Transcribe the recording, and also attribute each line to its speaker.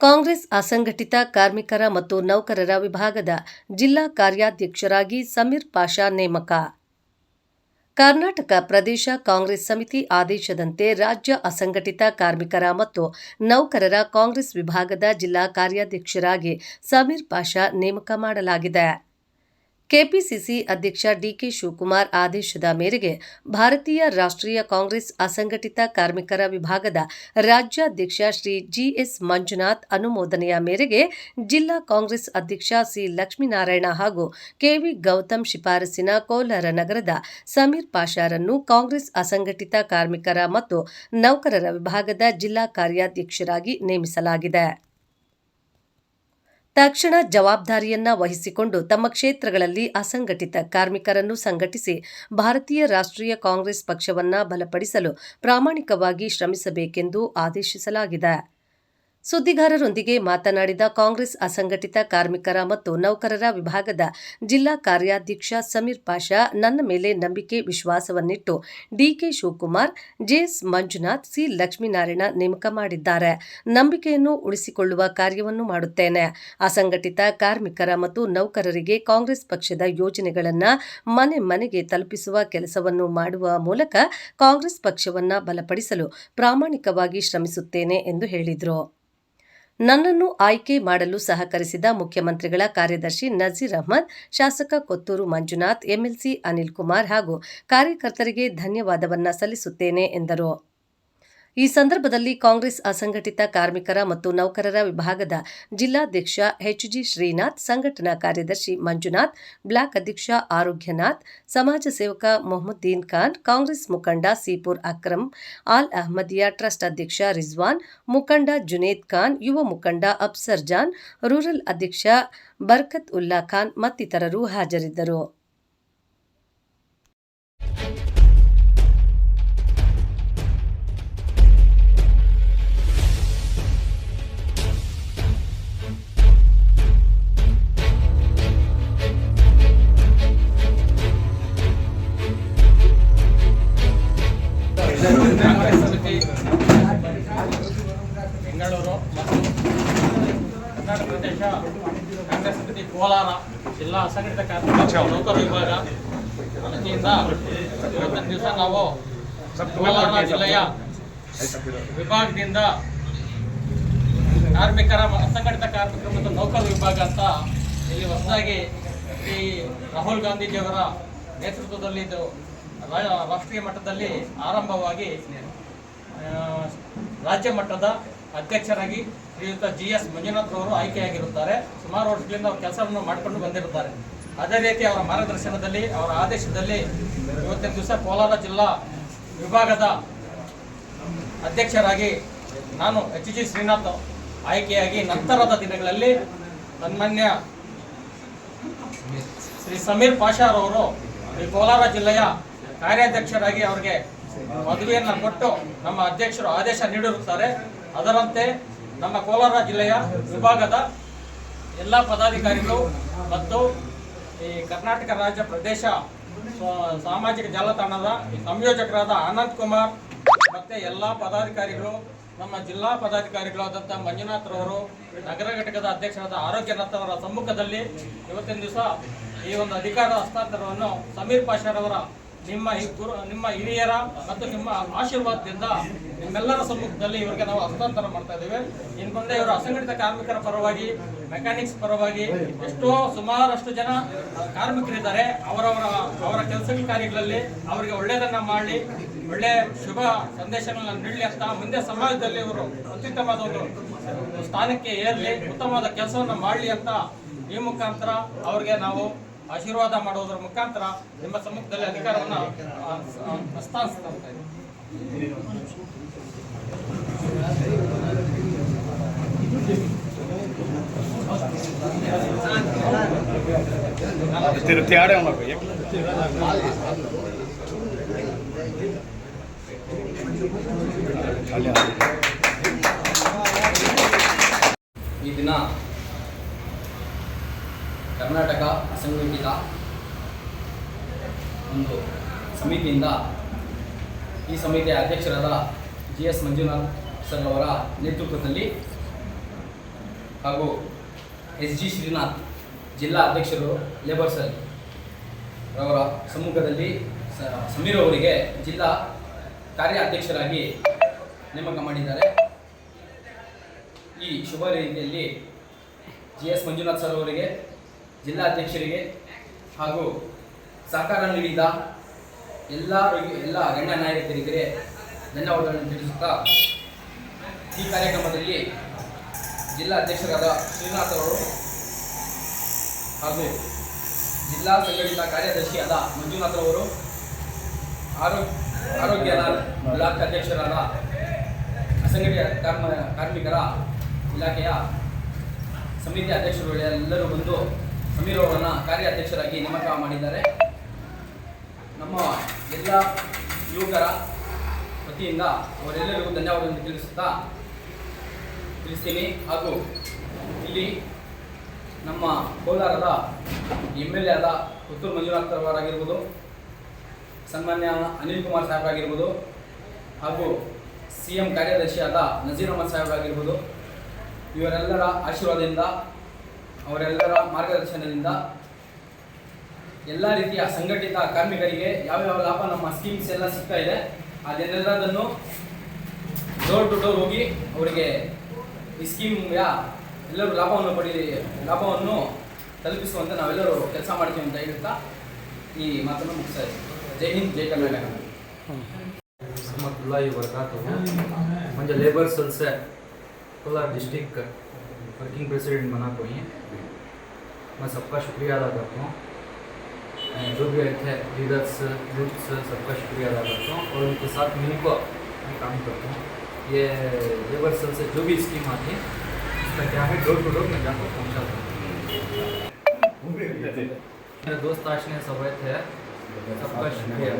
Speaker 1: ಕಾಂಗ್ರೆಸ್ ಅಸಂಘಟಿತ ಕಾರ್ಮಿಕರ ಮತ್ತು ನೌಕರರ ವಿಭಾಗದ ಜಿಲ್ಲಾ ಕಾರ್ಯಾಧ್ಯಕ್ಷರಾಗಿ ಸಮೀರ್ ಪಾಷಾ ನೇಮಕ. ಕರ್ನಾಟಕ ಪ್ರದೇಶ ಕಾಂಗ್ರೆಸ್ ಸಮಿತಿ ಆದೇಶದಂತೆ ರಾಜ್ಯ ಅಸಂಘಟಿತ ಕಾರ್ಮಿಕರ ಮತ್ತು ನೌಕರರ ಕಾಂಗ್ರೆಸ್ ವಿಭಾಗದ ಜಿಲ್ಲಾ ಕಾರ್ಯಾಧ್ಯಕ್ಷರಾಗಿ ಸಮೀರ್ ಪಾಷಾ ನೇಮಕ ಮಾಡಲಾಗಿದೆ. ಕೆಪಿಸಿಸಿ ಅಧ್ಯಕ್ಷ ಡಿಕೆ ಶಿವಕುಮಾರ್ ಆದೇಶದ ಮೇರೆಗೆ ಭಾರತೀಯ ರಾಷ್ಟ್ರೀಯ ಕಾಂಗ್ರೆಸ್ ಅಸಂಘಟಿತ ಕಾರ್ಮಿಕರ ವಿಭಾಗದ ರಾಜ್ಯಾಧ್ಯಕ್ಷ ಶ್ರೀ ಜಿಎಸ್ ಮಂಜುನಾಥ್ ಅನುಮೋದನೆಯ ಮೇರೆಗೆ ಜಿಲ್ಲಾ ಕಾಂಗ್ರೆಸ್ ಅಧ್ಯಕ್ಷ ಸಿ ಲಕ್ಷ್ಮೀನಾರಾಯಣ ಹಾಗೂ ಕೆವಿ ಗೌತಮ್ ಶಿಫಾರಸಿನ ಕೋಲಾರ ನಗರದ ಸಮೀರ್ ಪಾಷಾರನ್ನು ಕಾಂಗ್ರೆಸ್ ಅಸಂಘಟಿತ ಕಾರ್ಮಿಕರ ಮತ್ತು ನೌಕರರ ವಿಭಾಗದ ಜಿಲ್ಲಾ ಕಾರ್ಯಾಧ್ಯಕ್ಷರಾಗಿ ನೇಮಿಸಲಾಗಿದೆ. ತಕ್ಷಣ ಜವಾಬ್ದಾರಿಯನ್ನ ವಹಿಸಿಕೊಂಡು ತಮ್ಮ ಕ್ಷೇತ್ರಗಳಲ್ಲಿ ಅಸಂಘಟಿತ ಕಾರ್ಮಿಕರನ್ನು ಸಂಘಟಿಸಿ ಭಾರತೀಯ ರಾಷ್ಟ್ರೀಯ ಕಾಂಗ್ರೆಸ್ ಪಕ್ಷವನ್ನ ಬಲಪಡಿಸಲು ಪ್ರಾಮಾಣಿಕವಾಗಿ ಶ್ರಮಿಸಬೇಕೆಂದು ಆದೇಶಿಸಲಾಗಿದೆ. ಸುದ್ದಿಗಾರರೊಂದಿಗೆ ಮಾತನಾಡಿದ ಕಾಂಗ್ರೆಸ್ ಅಸಂಘಟಿತ ಕಾರ್ಮಿಕರ ಮತ್ತು ನೌಕರರ ವಿಭಾಗದ ಜಿಲ್ಲಾ ಕಾರ್ಯಾಧ್ಯಕ್ಷ ಸಮೀರ್ ಪಾಷಾ, ನನ್ನ ಮೇಲೆ ನಂಬಿಕೆ ವಿಶ್ವಾಸವನ್ನಿಟ್ಟು DK Shivakumar, JS Manjunath, C. Lakshminarayana ನೇಮಕ ಮಾಡಿದ್ದಾರೆ. ನಂಬಿಕೆಯನ್ನು ಉಳಿಸಿಕೊಳ್ಳುವ ಕಾರ್ಯವನ್ನು ಮಾಡುತ್ತೇನೆ. ಅಸಂಘಟಿತ ಕಾರ್ಮಿಕರ ಮತ್ತು ನೌಕರರಿಗೆ ಕಾಂಗ್ರೆಸ್ ಪಕ್ಷದ ಯೋಜನೆಗಳನ್ನು ಮನೆ ಮನೆಗೆ ತಲುಪಿಸುವ ಕೆಲಸವನ್ನು ಮಾಡುವ ಮೂಲಕ ಕಾಂಗ್ರೆಸ್ ಪಕ್ಷವನ್ನು ಬಲಪಡಿಸಲು ಪ್ರಾಮಾಣಿಕವಾಗಿ ಶ್ರಮಿಸುತ್ತೇನೆ ಎಂದು ಹೇಳಿದರು. ನನ್ನನ್ನು ಆಯ್ಕೆ ಮಾಡಲು ಸಹಕರಿಸಿದ ಮುಖ್ಯಮಂತ್ರಿಗಳ ಕಾರ್ಯದರ್ಶಿ ನಜೀರ್ ಅಹ್ಮದ್, ಶಾಸಕ ಕೊತ್ತೂರು ಮಂಜುನಾಥ್, ಎಂಎಲ್ಸಿ ಅನಿಲ್ ಕುಮಾರ್ ಹಾಗೂ ಕಾರ್ಯಕರ್ತರಿಗೆ ಧನ್ಯವಾದವನ್ನ ಸಲ್ಲಿಸುತ್ತೇನೆ ಎಂದರು. ಈ ಸಂದರ್ಭದಲ್ಲಿ ಕಾಂಗ್ರೆಸ್ ಅಸಂಘಟಿತ ಕಾರ್ಮಿಕರ ಮತ್ತು ನೌಕರರ ವಿಭಾಗದ ಜಿಲ್ಲಾಧ್ಯಕ್ಷ ಎಚ್ಜಿ ಶ್ರೀನಾಥ್, ಸಂಘಟನಾ ಕಾರ್ಯದರ್ಶಿ ಮಂಜುನಾಥ್, ಬ್ಲಾಕ್ ಅಧ್ಯಕ್ಷ ಆರೋಗ್ಯನಾಥ್, ಸಮಾಜ ಸೇವಕ ಮೊಹಮ್ಮದ್ದೀನ್ ಖಾನ್, ಕಾಂಗ್ರೆಸ್ ಮುಖಂಡ ಸೀಪುರ್ ಅಕ್ರಮ್ ಆಲ್ ಅಹ್ಮದಿಯಾ ಟ್ರಸ್ಟ್ ಅಧ್ಯಕ್ಷ ರಿಜ್ವಾನ್, ಮುಖಂಡ ಜುನೇದ್ ಖಾನ್, ಯುವ ಮುಖಂಡ ಅಬ್ಸರ್ ಜಾನ್, ರೂರಲ್ ಅಧ್ಯಕ್ಷ ಬರ್ಕತ್ ಉಲ್ಲಾ ಖಾನ್ ಮತ್ತಿತರರು ಹಾಜರಿದ್ದರು.
Speaker 2: ಜಿಲ್ಲಾ ಅಸಂಘಟಿತ ಕಾರ್ಮಿಕ ನೌಕರ ವಿಭಾಗ ವತಿಯಿಂದ ಇವತ್ತಿನ ದಿವಸ ನಾವು ಕೋಲಾರ ಜಿಲ್ಲೆಯ ವಿಭಾಗದಿಂದ ಕಾರ್ಮಿಕರ ಅಸಂಘಟಿತ ಕಾರ್ಮಿಕರು ಮತ್ತು ನೌಕರ ವಿಭಾಗ ಅಂತ ಇಲ್ಲಿ ಹೊಸದಾಗಿ ಈ ರಾಹುಲ್ ಗಾಂಧೀಜಿಯವರ ನೇತೃತ್ವದಲ್ಲಿ ಇದು ರಾಷ್ಟ್ರೀಯ ಮಟ್ಟದಲ್ಲಿ ಆರಂಭವಾಗಿ ರಾಜ್ಯ ಮಟ್ಟದ ಅಧ್ಯಕ್ಷರಾಗಿ ಶ್ರೀಯುತ ಜಿ ಎಸ್ ಮಂಜುನಾಥ್ ಅವರು ಆಯ್ಕೆಯಾಗಿರುತ್ತಾರೆ. ಸುಮಾರು ವರ್ಷಗಳಿಂದ ಅವರು ಕೆಲಸವನ್ನು ಮಾಡಿಕೊಂಡು ಬಂದಿರುತ್ತಾರೆ. ಅದೇ ರೀತಿ ಅವರ ಮಾರ್ಗದರ್ಶನದಲ್ಲಿ, ಅವರ ಆದೇಶದಲ್ಲಿ ಇವತ್ತಿನ ದಿವಸ ಕೋಲಾರ ಜಿಲ್ಲಾ ವಿಭಾಗದ ಅಧ್ಯಕ್ಷರಾಗಿ ನಾನು ಎಚ್ ಜಿ ಶ್ರೀನಾಥ್ ಆಯ್ಕೆಯಾಗಿ ನಂತರದ ದಿನಗಳಲ್ಲಿ ಸನ್ಮಾನ್ಯ ಶ್ರೀ ಸಮೀರ್ ಪಾಷಾರವರು ಈ ಕೋಲಾರ ಜಿಲ್ಲೆಯ ಕಾರ್ಯಾಧ್ಯಕ್ಷರಾಗಿ ಅವರಿಗೆ ಪದವಿಯನ್ನು ಕೊಟ್ಟು ನಮ್ಮ ಅಧ್ಯಕ್ಷರು ಆದೇಶ ನೀಡಿರುತ್ತಾರೆ. ಅದರಂತೆ ನಮ್ಮ ಕೋಲಾರ ಜಿಲ್ಲೆಯ ವಿಭಾಗದ ಎಲ್ಲ ಪದಾಧಿಕಾರಿಗಳು ಮತ್ತು ಈ ಕರ್ನಾಟಕ ರಾಜ್ಯ ಪ್ರದೇಶ ಸಾಮಾಜಿಕ ಜಾಲತಾಣದ ಸಂಯೋಜಕರಾದ ಆನಂದ್ ಕುಮಾರ್ ಮತ್ತು ಎಲ್ಲ ಪದಾಧಿಕಾರಿಗಳು, ನಮ್ಮ ಜಿಲ್ಲಾ ಪದಾಧಿಕಾರಿಗಳಾದಂಥ ಮಂಜುನಾಥ್ರವರು ನಗರ ಘಟಕದ ಅಧ್ಯಕ್ಷರಾದ ಆರೋಗ್ಯನಾಥ್ ಅವರ ಸಮ್ಮುಖದಲ್ಲಿ ಇವತ್ತಿನ ದಿವಸ ಈ ಒಂದು ಅಧಿಕಾರ ಹಸ್ತಾಂತರವನ್ನು ಸಮೀರ್ ಪಾಷಾರವರ ನಿಮ್ಮ ಗುರು ನಿಮ್ಮ ಹಿರಿಯರ ಮತ್ತು ನಿಮ್ಮ ಆಶೀರ್ವಾದದಿಂದ ನಿಮ್ಮೆಲ್ಲರ ಸಮ್ಮುಖದಲ್ಲಿ ಇವರಿಗೆ ನಾವು ಹಸ್ತಾಂತರ ಮಾಡ್ತಾ ಇದ್ದೇವೆ. ಇನ್ನು ಮುಂದೆ ಇವರು ಅಸಂಘಟಿತ ಕಾರ್ಮಿಕರ ಪರವಾಗಿ ಮೆಕ್ಯಾನಿಕ್ಸ್ ಪರವಾಗಿ ಎಷ್ಟೋ ಸುಮಾರಷ್ಟು ಜನ ಕಾರ್ಮಿಕರಿದ್ದಾರೆ. ಅವರವರ, ಅವರ ಕೆಲಸ ಕಾರ್ಯಗಳಲ್ಲಿ ಅವರಿಗೆ ಒಳ್ಳೆಯದನ್ನ ಮಾಡಲಿ ಒಳ್ಳೆ ಶುಭ ಸಂದೇಶಗಳನ್ನ ನೀಡಲಿ ಅಂತ ಮುಂದೆ ಸಮಾಜದಲ್ಲಿ ಇವರು ಅತ್ಯುತ್ತಮವಾದ ಒಂದು ಸ್ಥಾನಕ್ಕೆ ಏರಲಿ, ಉತ್ತಮವಾದ ಕೆಲಸವನ್ನು ಮಾಡಲಿ ಅಂತ ಈ ಮುಖಾಂತರ ಅವ್ರಿಗೆ ನಾವು ಆಶೀರ್ವಾದ ಮಾಡುವುದರ ಮುಖಾಂತರ ನಿಮ್ಮ ಸಮ್ಮುಖದಲ್ಲಿ ಅಧಿಕಾರವನ್ನು ಆ, ಆ, ಹಸ್ತಾಂತರಿಸ್ತಾ ಇದ್ದೇವೆ
Speaker 3: ತಿರುತ್ತಿ ಆಡೇ ಅವನ ಅಲ್ಲಿ
Speaker 4: ಒಂದು ಸಮಿತಿಯಿಂದ ಈ ಸಮಿತಿಯ ಅಧ್ಯಕ್ಷರಾದ ಜಿ ಎಸ್ ಮಂಜುನಾಥ್ ಸರ್ ಅವರ ನೇತೃತ್ವದಲ್ಲಿ ಹಾಗೂ ಎಸ್ ಜಿ ಶ್ರೀನಾಥ್ ಜಿಲ್ಲಾ ಅಧ್ಯಕ್ಷರು ಲೇಬರ್ ಸೆಲ್ ಅವರ ಸಮ್ಮುಖದಲ್ಲಿ ಸಮೀರ್ ಅವರಿಗೆ ಜಿಲ್ಲಾ ಕಾರ್ಯ ಅಧ್ಯಕ್ಷರಾಗಿ ನೇಮಕ ಮಾಡಿದ್ದಾರೆ. ಈ ಶುಭ ರೀತಿಯಲ್ಲಿ ಜಿ ಎಸ್ ಮಂಜುನಾಥ್ ಸರ್ ಅವರಿಗೆ, ಜಿಲ್ಲಾ ಅಧ್ಯಕ್ಷರಿಗೆ ಹಾಗೂ ಸಹಕಾರ ನೀಡಿದ ಎಲ್ಲರಿಗೂ ಎಲ್ಲ ಗಣ್ಯ ನಾಯಕರಿಗೆ ಧನ್ಯವಾದಗಳನ್ನು ತಿಳಿಸುತ್ತಾ ಈ ಕಾರ್ಯಕ್ರಮದಲ್ಲಿ ಜಿಲ್ಲಾ ಅಧ್ಯಕ್ಷರಾದ ಶ್ರೀನಾಥ್ ಅವರು ಹಾಗೂ ಜಿಲ್ಲಾ ಸಂಘಟಿತ ಕಾರ್ಯದರ್ಶಿಯಾದ ಮಂಜುನಾಥ್ ಅವರು ಆರೋಗ್ಯ ಆರೋಗ್ಯದ ಇಲಾಖೆ ಅಧ್ಯಕ್ಷರಾದ ಅಸಂಘಟಿತ ಕಾರ್ಮ, ಕಾರ್ಮಿಕರ ಇಲಾಖೆಯ ಸಮಿತಿ ಅಧ್ಯಕ್ಷರು ಎಲ್ಲರೂ ಬಂದು ಸಮೀರ್ ಅವರನ್ನು ಕಾರ್ಯಾಧ್ಯಕ್ಷರಾಗಿ ನೇಮಕ ಮಾಡಿದ್ದಾರೆ. ನಮ್ಮ ಎಲ್ಲ ಯುವಕರ ವತಿಯಿಂದ ಅವರೆಲ್ಲರಿಗೂ ಧನ್ಯವಾದಗಳನ್ನು ತಿಳಿಸುತ್ತಾ ತಿಳಿಸ್ತೀನಿ. ಹಾಗೂ ಇಲ್ಲಿ ನಮ್ಮ ಕೋಲಾರದ ಎಂ ಎಲ್ ಎ ಆದ ಪುತ್ತೂರು ಮಂಜುನಾಥ್ ಸನ್ಮಾನ್ಯ ಅನಿಲ್ ಕುಮಾರ್ ಸಾಹೇಬರಾಗಿರ್ಬೋದು, ಹಾಗೂ ಸಿ ಎಂ ಕಾರ್ಯದರ್ಶಿಯಾದ ನಜೀರ್ ಅಹಮದ್ ಸಾಹೇಬರಾಗಿರ್ಬೋದು. ಇವರೆಲ್ಲರ ಆಶೀರ್ವಾದದಿಂದ, ಅವರೆಲ್ಲರ ಮಾರ್ಗದರ್ಶನದಿಂದ ಎಲ್ಲ ರೀತಿಯ ಸಂಘಟಿತ ಕಾರ್ಮಿಕರಿಗೆ ಯಾವ್ಯಾವ ಲಾಭ ನಮ್ಮ ಸ್ಕೀಮ್ಸ್ ಎಲ್ಲ ಸಿಗ್ತಾ ಇದೆ ಅದನ್ನೆಲ್ಲದನ್ನು ಡೋರ್ ಟು ಡೋರ್ ಹೋಗಿ ಅವರಿಗೆ ಈ ಸ್ಕೀಮ್ಯ ಎಲ್ಲರೂ ಲಾಭವನ್ನು ಪಡಿ ಲಾಭವನ್ನು ತಲುಪಿಸುವಂತೆ ನಾವೆಲ್ಲರೂ ಕೆಲಸ ಮಾಡ್ತೀವಿ ಅಂತ ಹೇಳ್ತಾ ಈ ಮಾತನ್ನು ಮುಗಿಸ್ತಾ ಇದ್ದೀವಿ ಜೈ ಹಿಂದ್ ಜೈ ಕರ್ನಾಟಕ
Speaker 5: रहमतुल्लाहि वबरकातुहू मुझे लेबर सेल से कोलार डिस्ट्रिक्ट वर्किंग प्रेसिडेंट बना कोई है मैं सबका शुक्रिया अदा करता हूँ अ, जो भी आए थे लीडर्स सर सबका शुक्रिया अदा करता हूँ और उनके साथ मिलकर मैं काम करता हूँ। ये लेबर सेल से जो भी स्कीम आती है उसका क्या है डोर टू डोर मैं जाकर पहुँचाता हूँ। मेरे दोस्त आशने सब आए थे सबका शुक्रिया।